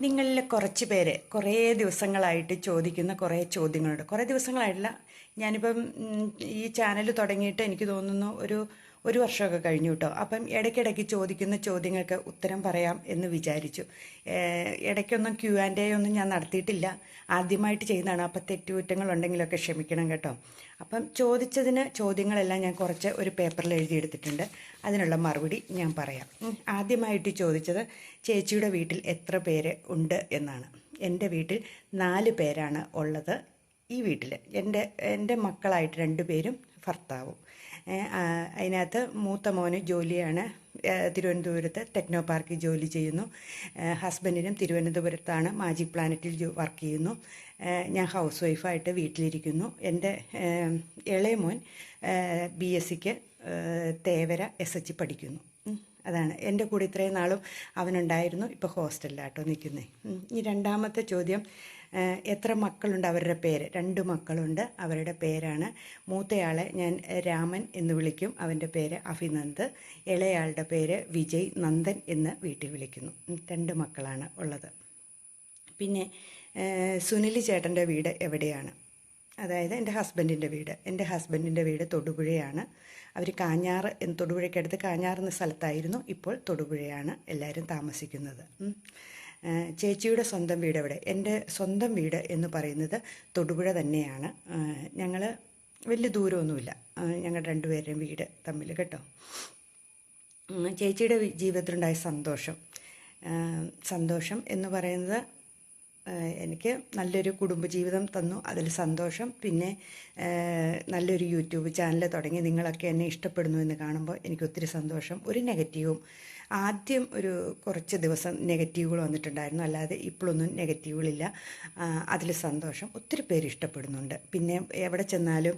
നിങ്ങളിൽ കുറച്ച് പേര് കുറേ ദിവസങ്ങളായിട്ട് ചോദിക്കുന്ന കുറേ ചോദ്യങ്ങളുണ്ട്. കുറേ ദിവസങ്ങളായിട്ടില്ല. ഞാനിപ്പം ഈ ചാനൽ തുടങ്ങിയിട്ട് എനിക്ക് തോന്നുന്നു ഒരു ഒരു വർഷമൊക്കെ കഴിഞ്ഞു കേട്ടോ അപ്പം ഇടയ്ക്കിടയ്ക്ക് ചോദിക്കുന്ന ചോദ്യങ്ങൾക്ക് ഉത്തരം പറയാം എന്ന് വിചാരിച്ചു. ഇടയ്ക്കൊന്നും ക്യൂ ആൻഡ് എ ഒന്നും ഞാൻ നടത്തിയിട്ടില്ല. ആദ്യമായിട്ട് ചെയ്യുന്നതാണ്. അപ്പം തെറ്റുകുറ്റങ്ങളുണ്ടെങ്കിലൊക്കെ ക്ഷമിക്കണം കേട്ടോ. അപ്പം ചോദിച്ചതിന് ചോദ്യങ്ങളെല്ലാം ഞാൻ കുറച്ച് ഒരു പേപ്പറിൽ എഴുതിയെടുത്തിട്ടുണ്ട്. അതിനുള്ള മറുപടി ഞാൻ പറയാം. ആദ്യമായിട്ട് ചോദിച്ചത് ചേച്ചിയുടെ വീട്ടിൽ എത്ര പേര് ഉണ്ട് എന്നാണ്. എന്റെ വീട്ടിൽ നാല് പേരാണ് ഉള്ളത്. ഈ വീട്ടിൽ എന്റെ എന്റെ മക്കളായിട്ട് രണ്ട് പേരും ഭർത്താവും. അതിനകത്ത് മൂത്ത മോന് ജോലിയാണ്. തിരുവനന്തപുരത്ത് ടെക്നോ പാർക്കിൽ ജോലി ചെയ്യുന്നു. ഹസ്ബൻഡിനും തിരുവനന്തപുരത്താണ് മാജിക് പ്ലാനറ്റിൽ വർക്ക് ചെയ്യുന്നു. ഞാൻ ഹൗസ് വൈഫായിട്ട് വീട്ടിലിരിക്കുന്നു. എന്റെ ഇളയ മോൻ ബി എസ് സിക്ക് തേവര എസ് എച്ച് പഠിക്കുന്നു. അതാണ്. എന്റെ കൂടെ ഇത്രയും നാളും അവനുണ്ടായിരുന്നു. ഇപ്പോൾ ഹോസ്റ്റലിലാട്ടോ നിൽക്കുന്നത് ഈ രണ്ടാമത്തെ ചോദ്യം. എത്ര മക്കളുണ്ട് അവരുടെ പേര്? രണ്ട് മക്കളുണ്ട്. അവരുടെ പേരാണ് മൂത്തയാളെ ഞാൻ രാമൻ എന്ന് വിളിക്കും. അവന്റെ പേര് അഭിനന്ദ്. ഇളയാളുടെ പേര് വിജയ് നന്ദൻ എന്ന് വീട്ടിൽ വിളിക്കുന്നു. രണ്ട് മക്കളാണ് ഉള്ളത്. പിന്നെ സുനിലി ചേട്ടന്റെ വീട് എവിടെയാണ്? അതായത് എന്റെ ഹസ്ബൻഡിന്റെ വീട്. എന്റെ ഹസ്ബൻഡിന്റെ വീട് തൊടുപുഴയാണ്. അവർ കാഞ്ഞാറ് തൊടുപുഴയ്ക്കടുത്ത് കാഞ്ഞാറ് എന്ന സ്ഥലത്തായിരുന്നു ഇപ്പോൾ തൊടുപുഴയാണ് എല്ലാവരും താമസിക്കുന്നത്. ചേച്ചിയുടെ സ്വന്തം വീട് എവിടെ? എന്റെ സ്വന്തം വീട് എന്ന് പറയുന്നത് തൊടുപുഴ തന്നെയാണ്. ഞങ്ങൾ വലിയ ദൂരമൊന്നുമില്ല. ഞങ്ങൾ രണ്ടുപേരുടെയും വീട് തമ്മിൽ കേട്ടോ. ചേച്ചിയുടെ ജീവിതത്തിലുണ്ടായ സന്തോഷം. സന്തോഷം എന്ന് പറയുന്നത് എനിക്ക് നല്ലൊരു കുടുംബജീവിതം തന്നു. അതിൽ സന്തോഷം. പിന്നെ നല്ലൊരു യൂട്യൂബ് ചാനൽ തുടങ്ങി നിങ്ങളൊക്കെ എന്നെ ഇഷ്ടപ്പെടുന്നു എന്ന് കാണുമ്പോൾ എനിക്ക് ഒത്തിരി സന്തോഷം. ഒരു നെഗറ്റീവും ആദ്യം ഒരു കുറച്ച് ദിവസം നെഗറ്റീവുകൾ വന്നിട്ടുണ്ടായിരുന്നു. അല്ലാതെ ഇപ്പോഴൊന്നും നെഗറ്റീവുകളില്ല. അതിൽ സന്തോഷം. ഒത്തിരി പേര് ഇഷ്ടപ്പെടുന്നുണ്ട്. പിന്നെ എവിടെ ചെന്നാലും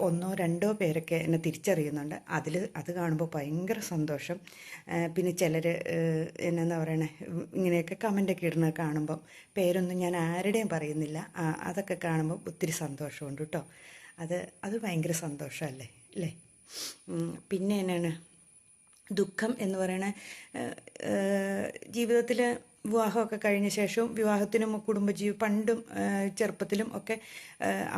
ഒന്നോ രണ്ടോ പേരൊക്കെ എന്നെ തിരിച്ചറിയുന്നുണ്ട്. അതിൽ അത് കാണുമ്പോൾ ഭയങ്കര സന്തോഷം. പിന്നെ ചിലർ എന്നെന്താ പറയണേ ഇങ്ങനെയൊക്കെ കമന്റൊക്കെ ഇടുന്നത് കാണുമ്പം പേരൊന്നും ഞാൻ ആരുടെയും പറയുന്നില്ല. അതൊക്കെ കാണുമ്പോൾ ഒത്തിരി സന്തോഷമുണ്ട് കേട്ടോ. അത് അത് ഭയങ്കര സന്തോഷമല്ലേ അല്ലേ? പിന്നെ എന്നാണ്? ദുഃഖം എന്ന് പറയണ ജീവിതത്തിൽ വിവാഹമൊക്കെ കഴിഞ്ഞ ശേഷവും വിവാഹത്തിനും കുടുംബജീവി പണ്ടും ചെറുപ്പത്തിലും ഒക്കെ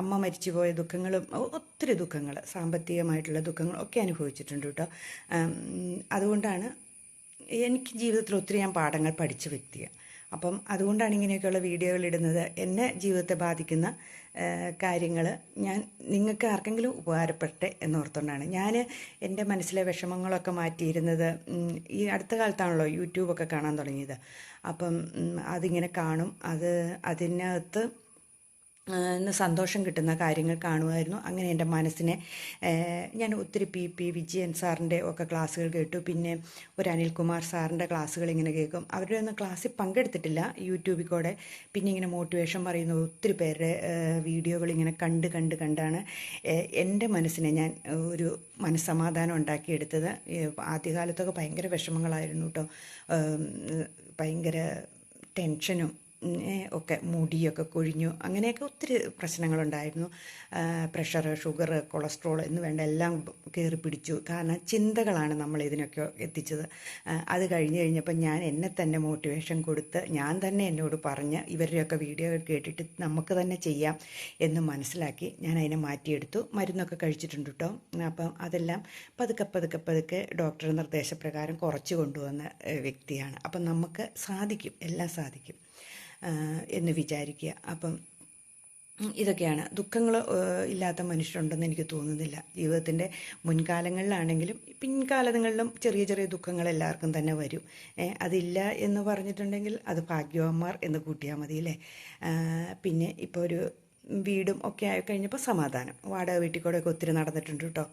അമ്മ മരിച്ചുപോയ ദുഃഖങ്ങളും ഒത്തിരി ദുഃഖങ്ങൾ സാമ്പത്തികമായിട്ടുള്ള ദുഃഖങ്ങൾ ഒക്കെ അനുഭവിച്ചിട്ടുണ്ട് കേട്ടോ. അതുകൊണ്ടാണ് എനിക്ക് ജീവിതത്തിൽ ഒത്തിരി ഞാൻ പാഠങ്ങൾ പഠിച്ച വ്യക്തിയാണ്. അപ്പം അതുകൊണ്ടാണ് ഇങ്ങനെയൊക്കെയുള്ള വീഡിയോകൾ ഇടുന്നത്. എന്നെ ജീവിതത്തെ ബാധിക്കുന്ന കാര്യങ്ങൾ ഞാൻ നിങ്ങൾക്ക് ആർക്കെങ്കിലും ഉപകാരപ്പെട്ടെ എന്നോർത്തുകൊണ്ടാണ് ഞാൻ എന്റെ മനസ്സിലെ വിഷമങ്ങളൊക്കെ മാറ്റിയിരുന്നത് ഈ അടുത്ത കാലത്താണല്ലോ യൂട്യൂബൊക്കെ കാണാൻ തുടങ്ങിയത്. അപ്പം അതിങ്ങനെ കാണും. അത് അതിനകത്ത് സന്തോഷം കിട്ടുന്ന കാര്യങ്ങൾ കാണുമായിരുന്നു. അങ്ങനെ എന്റെ മനസ്സിനെ ഞാൻ ഒത്തിരി പി പി വിജയൻ സാറിന്റെ ഒക്കെ ക്ലാസ്സുകൾ കേട്ടു. പിന്നെ ഒരു അനിൽകുമാർ സാറിന്റെ ക്ലാസ്സുകൾ ഇങ്ങനെ കേൾക്കും. അവരുടെ ഒന്നും ക്ലാസ്സിൽ പങ്കെടുത്തിട്ടില്ല യൂട്യൂബിൽ കൂടെ. പിന്നെ ഇങ്ങനെ മോട്ടിവേഷൻ പറയുന്ന ഒത്തിരി പേരുടെ വീഡിയോകൾ ഇങ്ങനെ കണ്ട് കണ്ട് കണ്ടാണ് എന്റെ മനസ്സിനെ ഞാൻ ഒരു മനസ്സമാധാനം ഉണ്ടാക്കിയെടുത്തത്. ആദ്യകാലത്തൊക്കെ ഭയങ്കര വിഷമങ്ങളായിരുന്നു കേട്ടോ. ഭയങ്കര ടെൻഷനും ഒക്കെ മുടിയൊക്കെ കൊഴിഞ്ഞു അങ്ങനെയൊക്കെ ഒത്തിരി പ്രശ്നങ്ങളുണ്ടായിരുന്നു. പ്രഷർ ഷുഗർ കൊളസ്ട്രോൾ എന്ന് വേണ്ട എല്ലാം കയറി പിടിച്ചു. കാരണം ചിന്തകളാണ് നമ്മൾ ഇതിനൊക്കെ എത്തിച്ചത്. അത് കഴിഞ്ഞ് കഴിഞ്ഞപ്പോൾ ഞാൻ എന്നെ തന്നെ മോട്ടിവേഷൻ കൊടുത്ത് ഞാൻ തന്നെ എന്നോട് പറഞ്ഞ് ഇവരുടെയൊക്കെ വീഡിയോ കേട്ടിട്ട് നമുക്ക് തന്നെ ചെയ്യാം എന്ന് മനസ്സിലാക്കി ഞാൻ അതിനെ മാറ്റിയെടുത്തു. മരുന്നൊക്കെ കഴിച്ചിട്ടുണ്ട് കേട്ടോ അപ്പം അതെല്ലാം പതുക്കെ പതുക്കെ പതുക്കെ ഡോക്ടറുടെ നിർദ്ദേശപ്രകാരം കുറച്ച് കൊണ്ടുവന്ന വ്യക്തിയാണ്. അപ്പം നമുക്ക് സാധിക്കും എല്ലാം സാധിക്കും. എന്ന് വിചാരിക്കുക. അപ്പം ഇതൊക്കെയാണ്. ദുഃഖങ്ങൾ ഇല്ലാത്ത മനുഷ്യരുണ്ടെന്ന് എനിക്ക് തോന്നുന്നില്ല. ജീവിതത്തിന്റെ മുൻകാലങ്ങളിലാണെങ്കിലും പിൻകാലങ്ങളിലും ചെറിയ ചെറിയ ദുഃഖങ്ങൾ എല്ലാവർക്കും തന്നെ വരും. അതില്ല എന്ന് പറഞ്ഞിട്ടുണ്ടെങ്കിൽ അത് ഭാഗ്യവാന്മാർ എന്ന് കൂട്ടിയാൽ മതി അല്ലേ? പിന്നെ ഇപ്പോൾ ഒരു വീടും ഒക്കെ ആയി കഴിഞ്ഞപ്പോൾ സമാധാനം. വാടക വീട്ടിൽ കൂടെ ഒക്കെ ഒത്തിരി നടന്നിട്ടുണ്ട് കേട്ടോ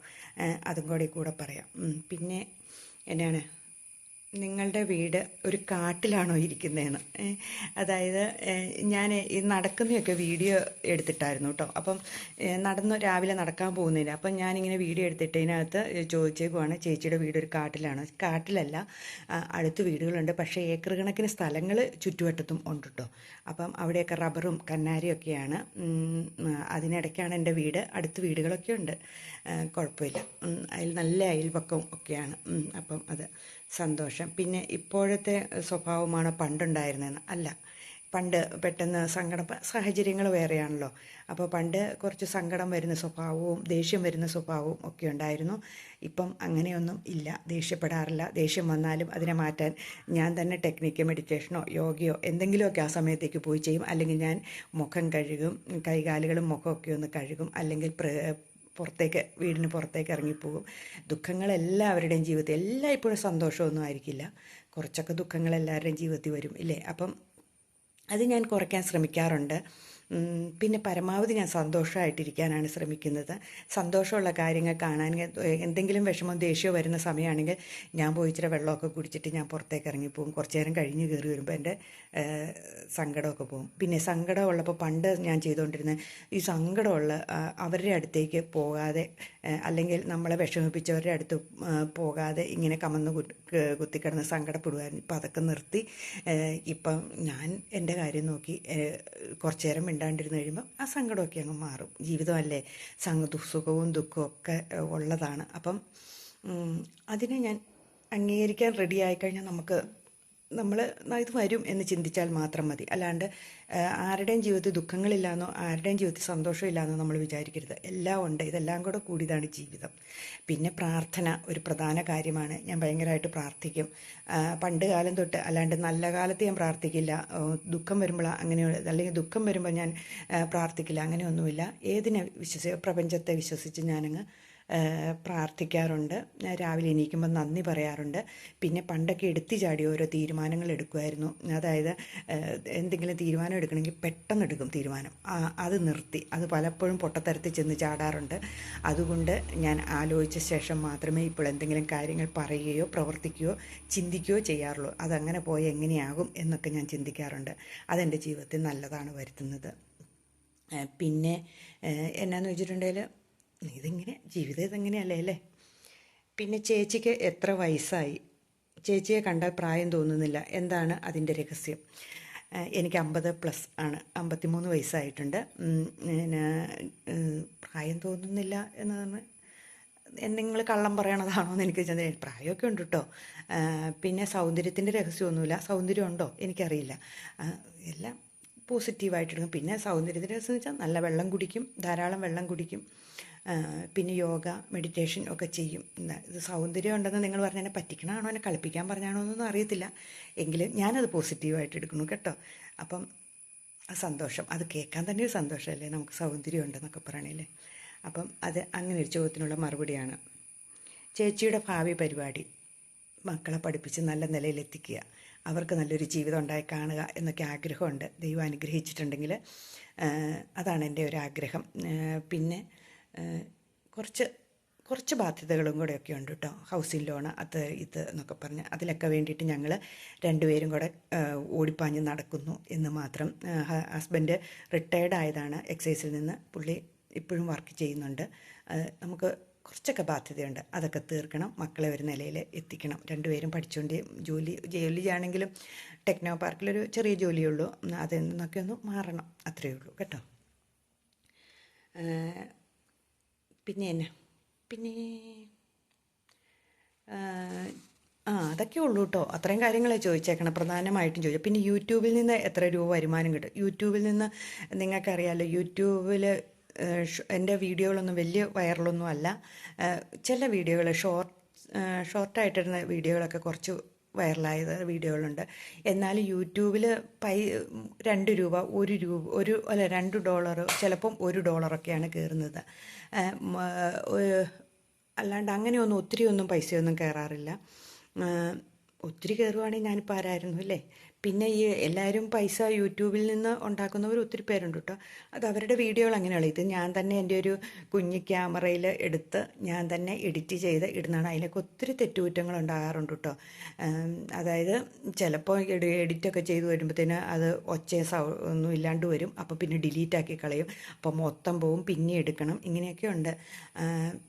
അതും കൂടെ കൂടെ പറയാം. പിന്നെ എന്നാണ്? നിങ്ങളുടെ വീട് ഒരു കാട്ടിലാണോ ഇരിക്കുന്നതെന്ന്. അതായത് ഞാൻ ഈ നടക്കുന്നതൊക്കെ വീഡിയോ എടുത്തിട്ടായിരുന്നു കേട്ടോ അപ്പം നടന്ന് രാവിലെ നടക്കാൻ പോകുന്നില്ല. അപ്പം ഞാനിങ്ങനെ വീഡിയോ എടുത്തിട്ടതിനകത്ത് ചോദിച്ചേക്കുവാണ് ചേച്ചിയുടെ വീട് ഒരു കാട്ടിലാണ്. കാട്ടിലല്ല അടുത്ത് വീടുകളുണ്ട്. പക്ഷേ ഏക്കർ കണക്കിന് സ്ഥലങ്ങൾ ചുറ്റുവട്ടത്തും ഉണ്ട് കേട്ടോ അപ്പം അവിടെയൊക്കെ റബ്ബറും കന്നാരിയും ഒക്കെയാണ്. അതിനിടയ്ക്കാണ് എന്റെ വീട്. അടുത്ത് വീടുകളൊക്കെ ഉണ്ട്. കുഴപ്പമില്ല. അതിൽ നല്ല അയൽപക്കവും ഒക്കെയാണ്. അപ്പം അത് സന്തോഷം. പിന്നെ ഇപ്പോഴത്തെ സ്വഭാവമാണ് പണ്ടുണ്ടായിരുന്നതെന്ന്. അല്ല പണ്ട് പെട്ടെന്ന് സങ്കടം സാഹചര്യങ്ങൾ വേറെയാണല്ലോ. അപ്പോൾ പണ്ട് കുറച്ച് സങ്കടം വരുന്ന സ്വഭാവവും ദേഷ്യം വരുന്ന സ്വഭാവവും ഒക്കെ ഉണ്ടായിരുന്നു. ഇപ്പം അങ്ങനെയൊന്നും ഇല്ല ദേഷ്യപ്പെടാറില്ല. ദേഷ്യം വന്നാലും അതിനെ മാറ്റാൻ ഞാൻ തന്നെ ടെക്നിക്ക് മെഡിറ്റേഷനോ യോഗയോ എന്തെങ്കിലുമൊക്കെ ആ സമയത്തേക്ക് പോയി ചെയ്യും. അല്ലെങ്കിൽ ഞാൻ മുഖം കഴുകും കൈകാലുകളും മുഖമൊക്കെ ഒന്ന് കഴുകും. അല്ലെങ്കിൽ പുറത്തേക്ക് വീടിന് പുറത്തേക്ക് ഇറങ്ങിപ്പോകും. ദുഃഖങ്ങൾ എല്ലാവരുടെയും ജീവിതത്തിൽ എല്ലാം ഇപ്പോഴും സന്തോഷമൊന്നും ആയിരിക്കില്ല. കുറച്ചൊക്കെ ദുഃഖങ്ങൾ എല്ലാവരുടെയും ജീവിതത്തിൽ വരും ഇല്ലേ? അപ്പം അത് ഞാൻ കുറയ്ക്കാൻ ശ്രമിക്കാറുണ്ട്. പിന്നെ പരമാവധി ഞാൻ സന്തോഷമായിട്ടിരിക്കാനാണ് ശ്രമിക്കുന്നത്. സന്തോഷമുള്ള കാര്യങ്ങൾ കാണാൻ എന്തെങ്കിലും വിഷമം ദേഷ്യമോ വരുന്ന സമയമാണെങ്കിൽ ഞാൻ പോയി ഇച്ചിരി വെള്ളമൊക്കെ കുടിച്ചിട്ട് ഞാൻ പുറത്തേക്ക് ഇറങ്ങിപ്പോകും കുറച്ച് നേരം കഴിഞ്ഞ് കയറി വരുമ്പോൾ എന്റെ സങ്കടമൊക്കെ പോകും. പിന്നെ സങ്കടമുള്ളപ്പോൾ പണ്ട് ഞാൻ ചെയ്തുകൊണ്ടിരുന്ന ഈ സങ്കടമുള്ള അവരുടെ അടുത്തേക്ക് പോകാതെ അല്ലെങ്കിൽ നമ്മളെ വിഷമിപ്പിച്ചവരുടെ അടുത്ത് പോകാതെ ഇങ്ങനെ കമന്ന് കുത്തിക്കിടന്ന് സങ്കടപ്പെടുമായിരുന്നു ഇപ്പം അതൊക്കെ നിർത്തി ഇപ്പം ഞാൻ എന്റെ കാര്യം നോക്കി കുറച്ച് നേരം മിണ്ടാണ്ടിരുന്ന് കഴിയുമ്പോൾ ആ സങ്കടമൊക്കെ അങ്ങ് മാറും. ജീവിതമല്ലേ? സംഘ സുഖവും ദുഃഖവും ഒക്കെ ഉള്ളതാണ്. അപ്പം അതിനെ ഞാൻ അംഗീകരിക്കാൻ റെഡി ആയിക്കഴിഞ്ഞാൽ നമുക്ക് നമ്മൾ ഇത് വരും എന്ന് ചിന്തിച്ചാൽ മാത്രം മതി. അല്ലാണ്ട് ആരുടെയും ജീവിതത്തിൽ ദുഃഖങ്ങളില്ലാന്നോ ആരുടെയും ജീവിതത്തിൽ സന്തോഷമില്ലാന്നോ നമ്മൾ വിചാരിക്കരുത്. എല്ലാം ഉണ്ട്. ഇതെല്ലാം കൂടെ കൂടിയതാണ് ജീവിതം. പിന്നെ പ്രാർത്ഥന ഒരു പ്രധാന കാര്യമാണ്. ഞാൻ ഭയങ്കരമായിട്ട് പ്രാർത്ഥിക്കും. പണ്ട് കാലം തൊട്ട് അല്ലാണ്ട് നല്ല കാലത്ത് ഞാൻ പ്രാർത്ഥിക്കില്ല. ദുഃഖം വരുമ്പോൾ അങ്ങനെയുള്ള അല്ലെങ്കിൽ ദുഃഖം വരുമ്പോൾ ഞാൻ പ്രാർത്ഥിക്കില്ല. അങ്ങനെയൊന്നുമില്ല. ഏതിനെ വിശ്വസി പ്രപഞ്ചത്തെ വിശ്വസിച്ച് ഞാനങ്ങ് പ്രാർത്ഥിക്കാറുണ്ട്. രാവിലെ എണീക്കുമ്പോൾ നന്ദി പറയാറുണ്ട്. പിന്നെ പണ്ടൊക്കെ എടുത്തു ചാടി ഓരോ തീരുമാനങ്ങൾ എടുക്കുമായിരുന്നു അതായത് എന്തെങ്കിലും തീരുമാനം എടുക്കണമെങ്കിൽ പെട്ടെന്ന് എടുക്കും തീരുമാനം. അത് നിർത്തി. അത് പലപ്പോഴും പൊട്ടത്തരത്തിൽ ചെന്ന് ചാടാറുണ്ട്. അതുകൊണ്ട് ഞാൻ ആലോചിച്ച ശേഷം മാത്രമേ ഇപ്പോൾ എന്തെങ്കിലും കാര്യങ്ങൾ പറയുകയോ പ്രവർത്തിക്കുകയോ ചിന്തിക്കുകയോ ചെയ്യാറുള്ളൂ. അതങ്ങനെ പോയി എങ്ങനെയാകും എന്നൊക്കെ ഞാൻ ചിന്തിക്കാറുണ്ട്. അതെന്റെ ജീവിതത്തിൽ നല്ലതാണ് വരുത്തുന്നത്. പിന്നെ എന്നാന്ന് വെച്ചിട്ടുണ്ടെങ്കിൽ ഇതിങ്ങനെ? ജീവിതം ഇതെങ്ങനെയല്ലേ അല്ലേ? പിന്നെ ചേച്ചിക്ക് എത്ര വയസ്സായി? ചേച്ചിയെ കണ്ടാൽ പ്രായം തോന്നുന്നില്ല. എന്താണ് അതിന്റെ രഹസ്യം? എനിക്ക് അമ്പത് പ്ലസ് ആണ്. അമ്പത്തിമൂന്ന് വയസ്സായിട്ടുണ്ട്. പിന്നെ പ്രായം തോന്നുന്നില്ല എന്ന് പറഞ്ഞ് നിങ്ങൾ കള്ളം പറയണതാണോ എന്ന് എനിക്ക് ചെന്ന പ്രായമൊക്കെ ഉണ്ട് കേട്ടോ പിന്നെ സൗന്ദര്യത്തിന്റെ രഹസ്യമൊന്നുമില്ല. സൗന്ദര്യം ഉണ്ടോ? എനിക്കറിയില്ല. എല്ലാം പോസിറ്റീവായിട്ടെടുക്കും പിന്നെ സൗന്ദര്യത്തിന്റെ രഹസ്യം എന്ന് വെച്ചാൽ നല്ല വെള്ളം കുടിക്കും ധാരാളം വെള്ളം കുടിക്കും. പിന്നെ യോഗ മെഡിറ്റേഷൻ ഒക്കെ ചെയ്യും. ഇത് സൗന്ദര്യം ഉണ്ടെന്ന് നിങ്ങൾ പറഞ്ഞതിനെ പറ്റിക്കണമാണോ എന്നെ കളിപ്പിക്കാൻ പറഞ്ഞാണോ എന്നൊന്നും അറിയത്തില്ല. എങ്കിലും ഞാനത് പോസിറ്റീവായിട്ട് എടുക്കുന്നു കേട്ടോ. അപ്പം സന്തോഷം. അത് കേൾക്കാൻ തന്നെ ഒരു സന്തോഷമല്ലേ? നമുക്ക് സൗന്ദര്യം ഉണ്ടെന്നൊക്കെ പറയണല്ലേ അപ്പം അത് അങ്ങനെ ഒരു ചോദ്യത്തിനുള്ള മറുപടിയാണ്. ചേച്ചിയുടെ ഭാവി പരിപാടി. മക്കളെ പഠിപ്പിച്ച് നല്ല നിലയിലെത്തിക്കുക. അവർക്ക് നല്ലൊരു ജീവിതം ഉണ്ടായി കാണുക എന്നൊക്കെ ആഗ്രഹമുണ്ട്. ദൈവം അനുഗ്രഹിച്ചിട്ടുണ്ടെങ്കിൽ അതാണ് എന്റെ ഒരു ആഗ്രഹം. പിന്നെ കുറച്ച് കുറച്ച് ബാധ്യതകളും കൂടെയൊക്കെ ഉണ്ട് കേട്ടോ ഹൗസിംഗ് ലോണ് അത് ഇത് എന്നൊക്കെ പറഞ്ഞ് അതിലൊക്കെ വേണ്ടിയിട്ട് ഞങ്ങൾ രണ്ടുപേരും കൂടെ ഓടിപ്പാഞ്ഞ് നടക്കുന്നു എന്ന് മാത്രം ഹസ്ബൻഡ് റിട്ടയർഡ് ആയതാണ്. എക്സൈസിൽ നിന്ന് പുള്ളി ഇപ്പോഴും വർക്ക് ചെയ്യുന്നുണ്ട്. നമുക്ക് കുറച്ചൊക്കെ ബാധ്യതയുണ്ട്. അതൊക്കെ തീർക്കണം. മക്കളെ ഒരു നിലയിൽ എത്തിക്കണം. രണ്ടുപേരും പഠിച്ചുകൊണ്ട് ജോലി ജോലി ആണെങ്കിലും ടെക്നോ പാർക്കിലൊരു ചെറിയ ജോലിയുള്ളൂ അതിൽ നിന്നൊക്കെ ഒന്ന് മാറണം. അത്രയേ ഉള്ളൂ. കേട്ടോ? പിന്നെ എന്നാ പിന്നെ. ആ അതൊക്കെ ഉള്ളൂ കേട്ടോ അത്രയും കാര്യങ്ങളെ ചോദിച്ചേക്കണം പ്രധാനമായിട്ടും ചോദിച്ചു. പിന്നെ യൂട്യൂബിൽ നിന്ന് എത്ര രൂപ വരുമാനം കിട്ടും? യൂട്യൂബിൽ നിന്ന് നിങ്ങൾക്കറിയാമല്ലോ യൂട്യൂബിൽ എന്റെ വീഡിയോകളൊന്നും വലിയ വൈറലൊന്നും അല്ല. ചില വീഡിയോകൾ ഷോർട്ട് ഷോർട്ടായിട്ടിരുന്ന വീഡിയോകളൊക്കെ കുറച്ച് വൈറലായ വീഡിയോകളുണ്ട്. എന്നാൽ യൂട്യൂബിൽ പൈ രണ്ട് രൂപ ഒരു രൂപ ഒരു അല്ല രണ്ട് ഡോളർ ചിലപ്പം ഒരു ഡോളറൊക്കെയാണ് കയറുന്നത്. അല്ലാണ്ട് അങ്ങനെയൊന്നും ഒത്തിരി ഒന്നും പൈസയൊന്നും കയറാറില്ല. ഒത്തിരി കയറുവാണെങ്കിൽ ഞാനിപ്പോൾ ആരായിരുന്നു അല്ലേ? പിന്നെ ഈ എല്ലാവരും പൈസ യൂട്യൂബിൽ നിന്ന് ഉണ്ടാക്കുന്നവർ ഒത്തിരി പേരുണ്ട് കേട്ടോ. അത് അവരുടെ വീഡിയോകൾ അങ്ങനെയുള്ള ഇത് ഞാൻ തന്നെ എന്റെ ഒരു കുഞ്ഞ് ക്യാമറയിൽ എടുത്ത് ഞാൻ തന്നെ എഡിറ്റ് ചെയ്ത് ഇടുന്നതാണ്. അതിലൊക്കെ ഒത്തിരി തെറ്റുകുറ്റങ്ങൾ ഉണ്ടാകാറുണ്ട് കേട്ടോ. അതായത് ചിലപ്പോൾ എഡിറ്റൊക്കെ ചെയ്ത് വരുമ്പോഴത്തേന് അത് ഒച്ച ഒന്നും ഇല്ലാണ്ട് വരും. അപ്പോൾ പിന്നെ ഡിലീറ്റ് ആക്കി കളയും. അപ്പോൾ മൊത്തം പോവും. പിന്നെ എടുക്കണം. ഇങ്ങനെയൊക്കെ ഉണ്ട്.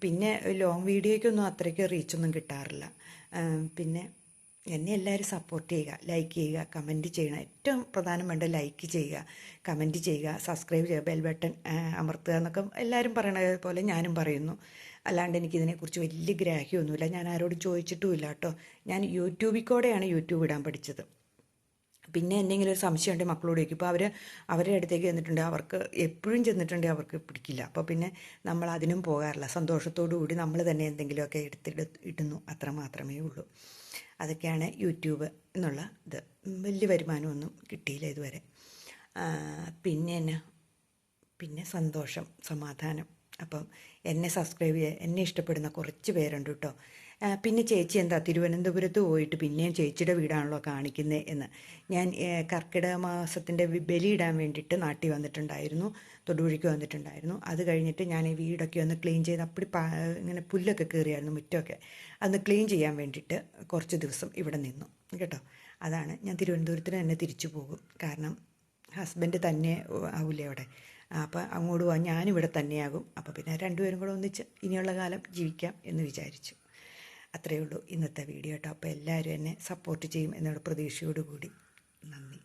പിന്നെ ലോങ് വീഡിയോയ്ക്കൊന്നും അത്രയ്ക്ക് റീച്ചൊന്നും കിട്ടാറില്ല. പിന്നെ എന്നെ എല്ലാവരും സപ്പോർട്ട് ചെയ്യുക ലൈക്ക് ചെയ്യുക കമന്റ് ചെയ്യണം ഏറ്റവും പ്രധാനം വേണ്ട ലൈക്ക് ചെയ്യുക കമന്റ് ചെയ്യുക സബ്സ്ക്രൈബ് ചെയ്യുക ബെൽ ബട്ടൺ അമർത്തുക എന്നൊക്കെ എല്ലാവരും പറയണത് പോലെ ഞാനും പറയുന്നു. അല്ലാണ്ട് എനിക്കിതിനെക്കുറിച്ച് വലിയ ഗ്രാഹ്യമൊന്നുമില്ല. ഞാൻ ആരോടും ചോദിച്ചിട്ടുമില്ല കേട്ടോ. ഞാൻ യൂട്യൂബിൽ കൂടെയാണ് യൂട്യൂബ് ഇടാൻ പഠിച്ചത്. പിന്നെ എന്തെങ്കിലും ഒരു സംശയം ഉണ്ടെങ്കിൽ മക്കളോട് ചോദിക്കും. ഇപ്പോൾ അവർ അവരുടെ അടുത്തേക്ക് ചെന്നിട്ടുണ്ട്. അവർക്ക് എപ്പോഴും ചെന്നിട്ടുണ്ടെങ്കിൽ അവർക്ക് പിടിക്കില്ല. അപ്പോൾ പിന്നെ നമ്മൾ അതിനും പോകാറില്ല. സന്തോഷത്തോടു കൂടി നമ്മൾ തന്നെ എന്തെങ്കിലുമൊക്കെ എടുത്തിട്ട് ഇടുന്നു. അത്ര മാത്രമേ ഉള്ളൂ. അതൊക്കെയാണ് യൂട്യൂബ് എന്നുള്ള ഇത്. വലിയ വരുമാനമൊന്നും കിട്ടിയില്ല ഇതുവരെ. പിന്നെ എന്നാ? പിന്നെ സന്തോഷം സമാധാനം. അപ്പം എന്നെ സബ്സ്ക്രൈബ് ചെയ്യാൻ എന്നെ ഇഷ്ടപ്പെടുന്ന കുറച്ച് പേരുണ്ട് കേട്ടോ പിന്നെ ചേച്ചി എന്താ തിരുവനന്തപുരത്ത് പോയിട്ട് പിന്നെയും ചേച്ചിയുടെ വീടാണല്ലോ കാണിക്കുന്നത് എന്ന്. ഞാൻ കർക്കിടക മാസത്തിന്റെ ബലിയിടാൻ വേണ്ടിയിട്ട് നാട്ടിൽ വന്നിട്ടുണ്ടായിരുന്നു തൊടുപുഴയ്ക്ക് വന്നിട്ടുണ്ടായിരുന്നു. അത് കഴിഞ്ഞിട്ട് ഞാൻ ഈ വീടൊക്കെ ഒന്ന് ക്ലീൻ ചെയ്ത് അപ്പടി ഇങ്ങനെ പുല്ലൊക്കെ കയറിയായിരുന്നു മുറ്റമൊക്കെ അന്ന് ക്ലീൻ ചെയ്യാൻ വേണ്ടിയിട്ട് കുറച്ച് ദിവസം ഇവിടെ നിന്നു കേട്ടോ. അതാണ് ഞാൻ തിരുവനന്തപുരത്തിന് തന്നെ തിരിച്ചു പോകും. കാരണം ഹസ്ബൻഡ് തന്നെ ആവില്ലേ അവിടെ. അപ്പോൾ അങ്ങോട്ട് പോകാൻ ഞാനിവിടെ തന്നെയാകും. അപ്പോൾ പിന്നെ രണ്ടുപേരും കൂടെ ഒന്നിച്ച് ഇനിയുള്ള കാലം ജീവിക്കാം എന്ന് വിചാരിച്ചു. അത്രയേ ഉള്ളൂ ഇന്നത്തെ വീഡിയോ കേട്ടോ. അപ്പോൾ എല്ലാവരും എന്നെ സപ്പോർട്ട് ചെയ്യും എന്നുള്ള പ്രതീക്ഷയോടുകൂടി. നന്ദി.